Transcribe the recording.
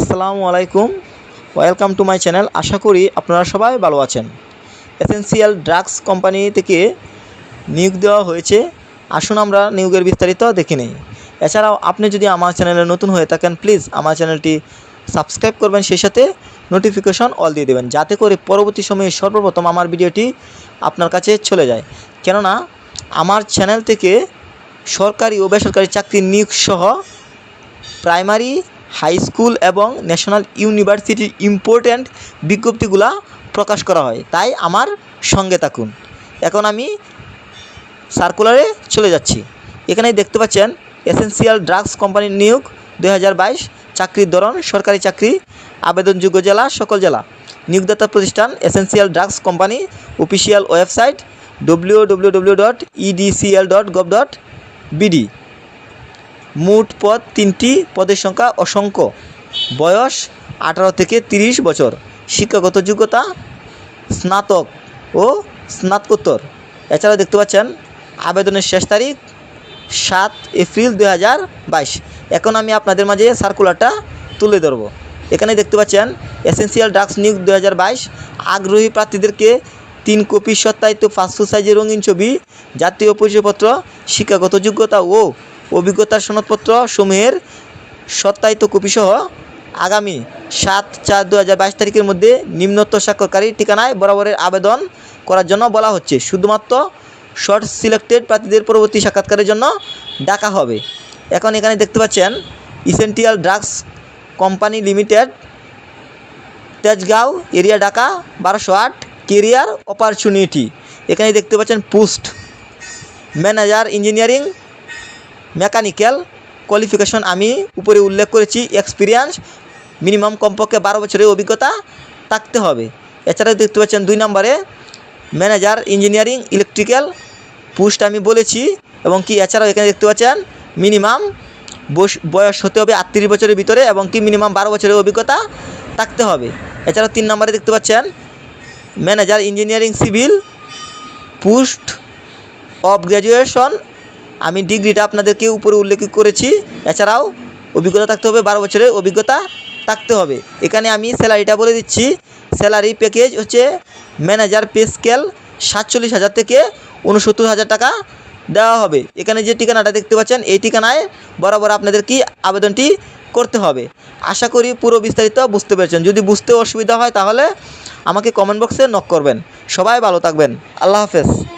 আসসালামু আলাইকুম। Welcome to my channel আশা করি আপনারা সবাই ভালো আছেন। এসেন্সিয়াল ড্রাগস কোম্পানি থেকে নিয়োগ দেওয়া হয়েছে। আসুন আমরা নিয়োগের বিস্তারিত দেখে নিই। এছাড়াও আপনি যদি আমার চ্যানেলে নতুন হয়ে থাকেন প্লিজ আমার চ্যানেলটি সাবস্ক্রাইব করবেন। সেই সাথে নোটিফিকেশন অল দিয়ে দেবেন। যাতে করে পরবর্তী সময়ে সর্বপ্রথম আমার ভিডিওটি আপনার কাছে চলে যায়। কেননা, আমার চ্যানেল থেকে সরকারি ও বেসরকারি চাকরির নিয়োগ সহ প্রাইমারি হাই স্কুল এবং ন্যাশনাল ইউনিভার্সিটির ইম্পর্ট্যান্ট বিজ্ঞপ্তিগুলা প্রকাশ করা হয়। তাই আমার সঙ্গে থাকুন। এখন আমি সার্কুলারে চলে যাচ্ছি। এখানে দেখতে পাচ্ছেন এসেন্সিয়াল ড্রাগস কোম্পানির নিয়োগ দু হাজার বাইশ, চাকরির ধরন, সরকারি চাকরি, আবেদনযোগ্য জেলা, সকল জেলা। নিয়োগদাতা প্রতিষ্ঠান essential drugs company, official website W W W dot EDCL dot gov dot BD মোট পদ তিনটি, পদের সংখ্যা অসংখ্য। বয়স আঠারো থেকে তিরিশ বছর। শিক্ষাগত যোগ্যতা স্নাতক ও স্নাতকোত্তর। এছাড়াও দেখতে পাচ্ছেন, আবেদনের শেষ তারিখ সাত এপ্রিল দু বাইশ। এখন আমি আপনাদের মাঝে সার্কুলারটা তুলে ধরব। এখানে দেখতে পাচ্ছেন এসেন্সিয়াল ড্রাগস নিয়োগ দু আগ্রহী প্রার্থীদেরকে তিন কপি সত্যায়িত পাসপোর্ট সাইজের রঙিন ছবি, জাতীয় পরিচয়পত্র, শিক্ষাগত যোগ্যতা ও অভিজ্ঞতার সনদপত্র সমূহের সত্যায়িত কপিসহ আগামী সাত চার দু হাজার বাইশ তারিখের মধ্যে নিম্নত স্বাক্ষরকারী ঠিকানায় বরাবরের আবেদন করার জন্য বলা হচ্ছে। শুধুমাত্র শর্ট সিলেক্টেড প্রার্থীদের পরবর্তী সাক্ষাৎকারের জন্য ডাকা হবে। এখন এখানে দেখতে পাচ্ছেন essential drugs company limited, Tejgaon, area Dhaka, বারোশো আট, কেরিয়ার অপরচুনিটি। এখানে দেখতে পাচ্ছেন post manager engineering mechanical qualification আমি উপরে উল্লেখ করেছি এক্সপিরিয়েন্স মিনিমাম কমপক্ষে বারো বছরের অভিজ্ঞতা থাকতে হবে। এছাড়াও দেখতে পাচ্ছেন দুই নম্বরে ম্যানেজার ইঞ্জিনিয়ারিং ইলেকট্রিক্যাল পোস্ট আমি বলেছি, এবং কি এছাড়াও এখানে দেখতে পাচ্ছেন মিনিমাম বয়স হতে হবে আটত্রিশ বছরের ভিতরে, এবং কি মিনিমাম বারো বছরের অভিজ্ঞতা থাকতে হবে। এছাড়াও তিন নম্বরে দেখতে পাচ্ছেন manager engineering civil post of graduation আমি ডিগ্রিটা আপনাদেরকে উপরে উল্লেখ করেছি। এছাড়াও অভিজ্ঞতা থাকতে হবে, বারো বছরের অভিজ্ঞতা থাকতে হবে। এখানে আমি স্যালারিটা বলে দিচ্ছি। স্যালারি প্যাকেজ হচ্ছে ম্যানেজার পে স্কেল সাতচল্লিশ হাজার থেকে উনসত্তর হাজার টাকা দেওয়া হবে। এখানে যে ঠিকানাটা দেখতে পাচ্ছেন, এই ঠিকানায় বরাবর আপনাদের কি আবেদনটি করতে হবে। আশা করি পুরো বিস্তারিত বুঝতে পেরেছেন। যদি বুঝতে অসুবিধা হয় তাহলে আমাকে কমেন্ট বক্সে নক করবেন। সবাই ভালো থাকবেন। আল্লাহ হাফেজ।